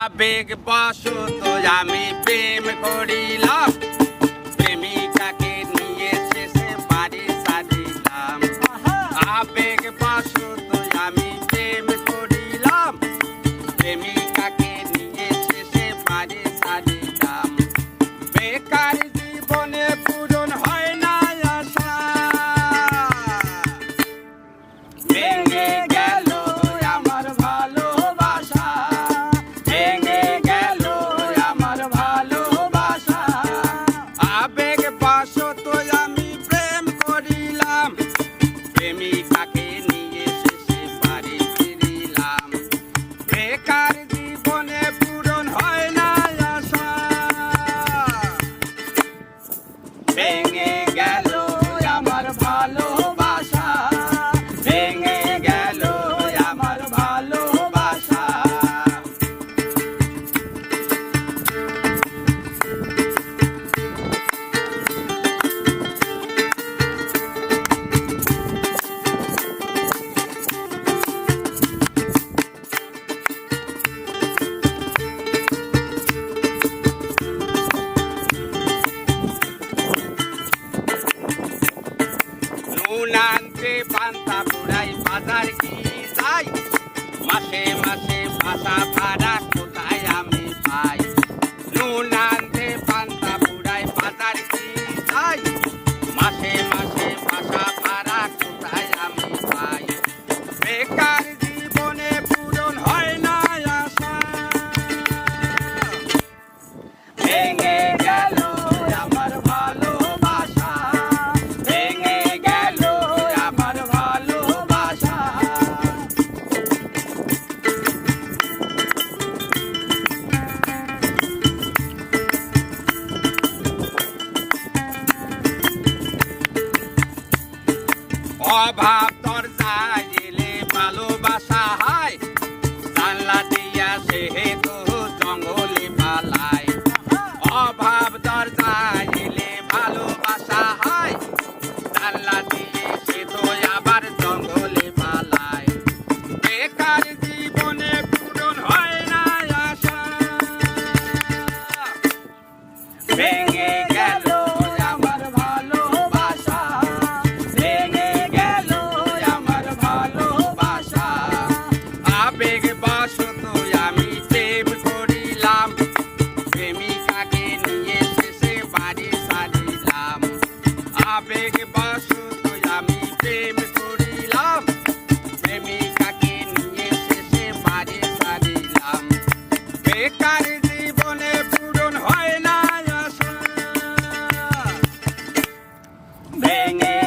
আবেগ বসত আমি প্রেম করিলাম। প্রেমিকাকে আবেগ পাশ তো আমি প্রেম করিলাম। প্রেমী মুখে পান্তা পুরাই বাজার কি যাই? মাসে মাসে ভাষা ভাড়া Bob Hop Bang! it.